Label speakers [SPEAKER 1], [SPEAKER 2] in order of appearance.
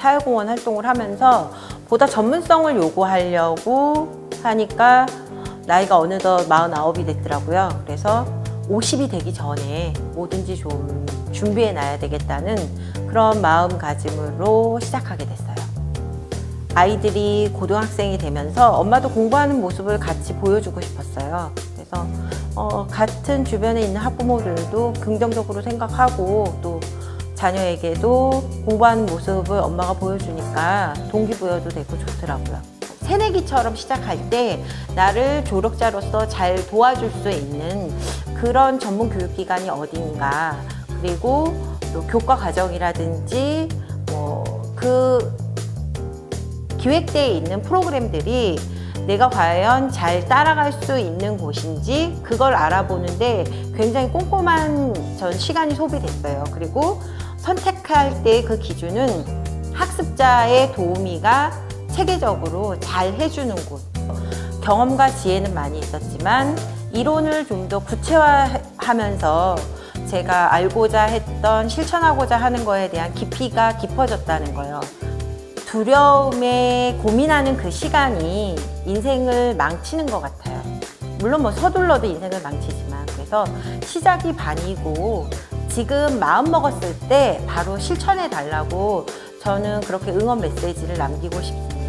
[SPEAKER 1] 사회공헌 활동을 하면서 보다 전문성을 요구하려고 하니까 나이가 어느덧 49이 됐더라고요. 그래서 50이 되기 전에 뭐든지 좀 준비해 놔야 되겠다는 그런 마음가짐으로 시작하게 됐어요. 아이들이 고등학생이 되면서 엄마도 공부하는 모습을 같이 보여주고 싶었어요. 그래서 어, 같은 주변에 있는 학부모들도 긍정적으로 생각하고 또 자녀에게도 공부하는 모습을 엄마가 보여주니까 동기부여도 되고 좋더라고요. 새내기처럼 시작할 때 나를 조력자로서 잘 도와줄 수 있는 그런 전문 교육기관이 어딘가 그리고 또 교과 과정이라든지 뭐그 기획대에 있는 프로그램들이 내가 과연 잘 따라갈 수 있는 곳인지 그걸 알아보는데 굉장히 꼼꼼한 전 시간이 소비됐어요. 그리고 선택할 때 그 기준은 학습자의 도우미가 체계적으로 잘 해주는 곳. 경험과 지혜는 많이 있었지만 이론을 좀 더 구체화하면서 제가 알고자 했던 실천하고자 하는 거에 대한 깊이가 깊어졌다는 거예요. 두려움에 고민하는 그 시간이 인생을 망치는 것 같아요. 물론 뭐 서둘러도 인생을 망치지만 그래서 시작이 반이고 지금 마음 먹었을 때 바로 실천해 달라고 저는 그렇게 응원 메시지를 남기고 싶습니다.